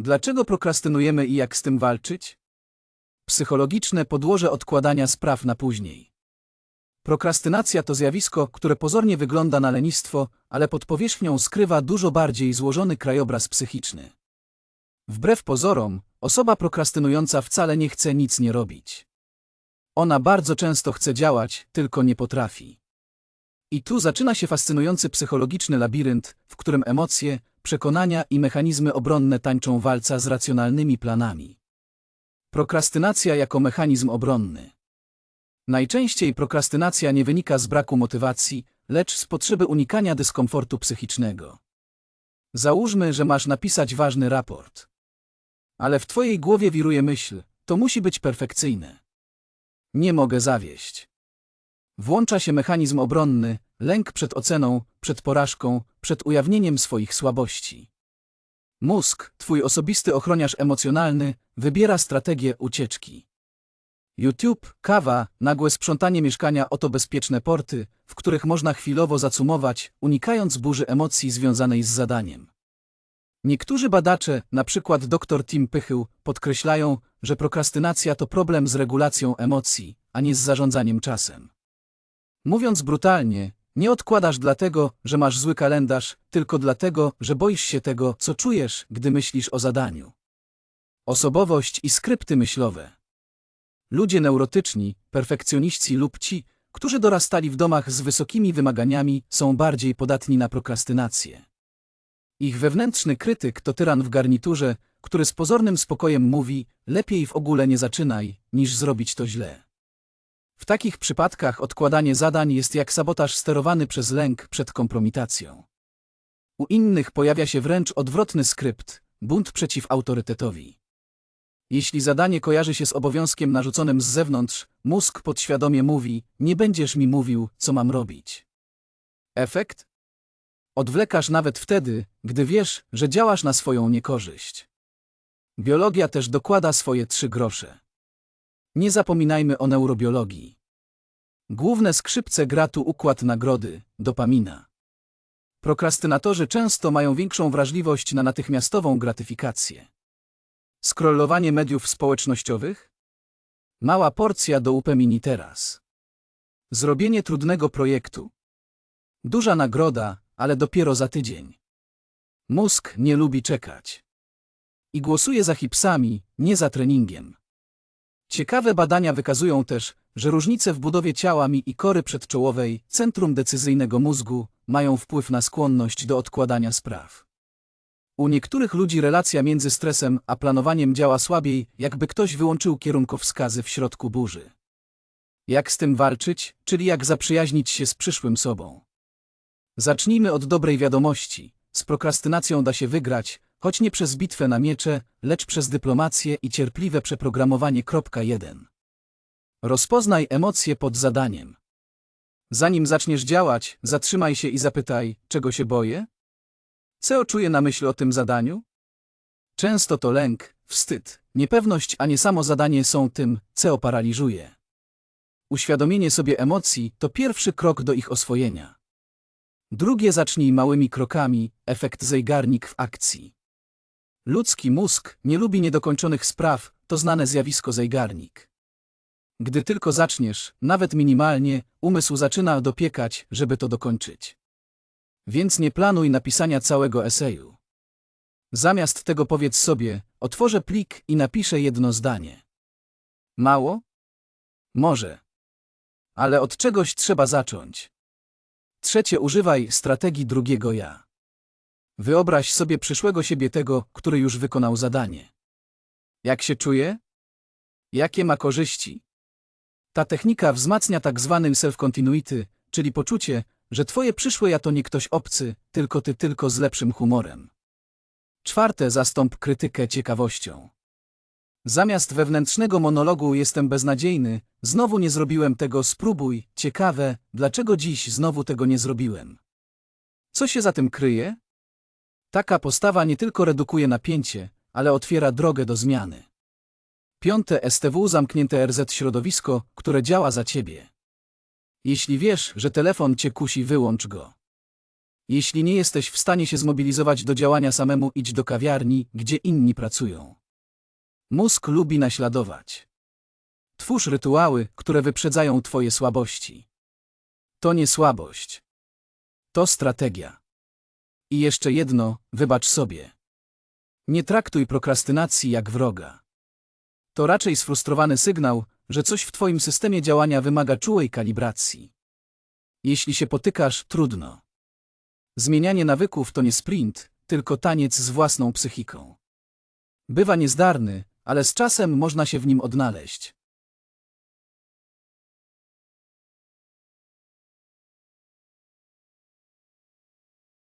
Dlaczego prokrastynujemy i jak z tym walczyć? Psychologiczne podłoże odkładania spraw na później. Prokrastynacja to zjawisko, które pozornie wygląda na lenistwo, ale pod powierzchnią skrywa dużo bardziej złożony krajobraz psychiczny. Wbrew pozorom, osoba prokrastynująca wcale nie chce nic nie robić. Ona bardzo często chce działać, tylko nie potrafi. I tu zaczyna się fascynujący psychologiczny labirynt, w którym emocje, przekonania i mechanizmy obronne tańczą walca z racjonalnymi planami. Prokrastynacja jako mechanizm obronny. Najczęściej prokrastynacja nie wynika z braku motywacji, lecz z potrzeby unikania dyskomfortu psychicznego. Załóżmy, że masz napisać ważny raport. Ale w twojej głowie wiruje myśl, to musi być perfekcyjne. Nie mogę zawieść. Włącza się mechanizm obronny, lęk przed oceną, przed porażką, przed ujawnieniem swoich słabości. Mózg, twój osobisty ochroniarz emocjonalny, wybiera strategię ucieczki. YouTube, kawa, nagłe sprzątanie mieszkania oto bezpieczne porty, w których można chwilowo zacumować, unikając burzy emocji związanej z zadaniem. Niektórzy badacze, przykład dr Tim Pychył, podkreślają, że prokrastynacja to problem z regulacją emocji, a nie z zarządzaniem czasem. Mówiąc brutalnie, nie odkładasz dlatego, że masz zły kalendarz, tylko dlatego, że boisz się tego, co czujesz, gdy myślisz o zadaniu. Osobowość i skrypty myślowe. Ludzie neurotyczni, perfekcjoniści lub ci, którzy dorastali w domach z wysokimi wymaganiami, są bardziej podatni na prokrastynację. Ich wewnętrzny krytyk to tyran w garniturze, który z pozornym spokojem mówi: lepiej w ogóle nie zaczynaj, niż zrobić to źle. W takich przypadkach odkładanie zadań jest jak sabotaż sterowany przez lęk przed kompromitacją. U innych pojawia się wręcz odwrotny skrypt bunt przeciw autorytetowi. Jeśli zadanie kojarzy się z obowiązkiem narzuconym z zewnątrz, mózg podświadomie mówi: Nie będziesz mi mówił, co mam robić. Efekt? Odwlekasz nawet wtedy, gdy wiesz, że działasz na swoją niekorzyść. Biologia też dokłada swoje trzy grosze. Nie zapominajmy o neurobiologii. Główne skrzypce gra tu układ nagrody, dopamina. Prokrastynatorzy często mają większą wrażliwość na natychmiastową gratyfikację. Scrollowanie mediów społecznościowych? Mała porcja do upemini teraz. Zrobienie trudnego projektu. Duża nagroda, ale dopiero za tydzień. Mózg nie lubi czekać. I głosuje za hipsami, nie za treningiem. Ciekawe badania wykazują też, że różnice w budowie ciała mi i kory przedczołowej, centrum decyzyjnego mózgu, mają wpływ na skłonność do odkładania spraw. U niektórych ludzi relacja między stresem a planowaniem działa słabiej, jakby ktoś wyłączył kierunkowskazy w środku burzy. Jak z tym walczyć, czyli jak zaprzyjaźnić się z przyszłym sobą? Zacznijmy od dobrej wiadomości. Z prokrastynacją da się wygrać, choć nie przez bitwę na miecze, lecz przez dyplomację i cierpliwe przeprogramowanie. 1. Rozpoznaj emocje pod zadaniem. Zanim zaczniesz działać, zatrzymaj się i zapytaj, czego się boję? Co czuję na myśl o tym zadaniu? Często to lęk, wstyd, niepewność, a nie samo zadanie są tym, co paraliżuje. Uświadomienie sobie emocji to pierwszy krok do ich oswojenia. Drugie zacznij małymi krokami, efekt zejgarnik w akcji. Ludzki mózg nie lubi niedokończonych spraw, to znane zjawisko zejgarnik. Gdy tylko zaczniesz, nawet minimalnie, umysł zaczyna dopiekać, żeby to dokończyć. Więc nie planuj napisania całego eseju. Zamiast tego powiedz sobie, otworzę plik i napiszę jedno zdanie. Mało? Może. Ale od czegoś trzeba zacząć. Trzecie używaj strategii drugiego ja. Wyobraź sobie przyszłego siebie tego, który już wykonał zadanie. Jak się czuje? Jakie ma korzyści? Ta technika wzmacnia tak zwany self-continuity, czyli poczucie, że twoje przyszłe ja to nie ktoś obcy, tylko ty tylko z lepszym humorem. Czwarte zastąp krytykę ciekawością. Zamiast wewnętrznego monologu jestem beznadziejny, znowu nie zrobiłem tego, spróbuj, ciekawe, dlaczego dziś znowu tego nie zrobiłem. Co się za tym kryje? Taka postawa nie tylko redukuje napięcie, ale otwiera drogę do zmiany. Piąte STW zamknięte RZ środowisko, które działa za ciebie. Jeśli wiesz, że telefon cię kusi, wyłącz go. Jeśli nie jesteś w stanie się zmobilizować do działania samemu, idź do kawiarni, gdzie inni pracują. Mózg lubi naśladować. Twórz rytuały, które wyprzedzają Twoje słabości. To nie słabość. To strategia. I jeszcze jedno, wybacz sobie. Nie traktuj prokrastynacji jak wroga. To raczej sfrustrowany sygnał, że coś w Twoim systemie działania wymaga czułej kalibracji. Jeśli się potykasz, trudno. Zmienianie nawyków to nie sprint, tylko taniec z własną psychiką. Bywa niezdarny, ale z czasem można się w nim odnaleźć.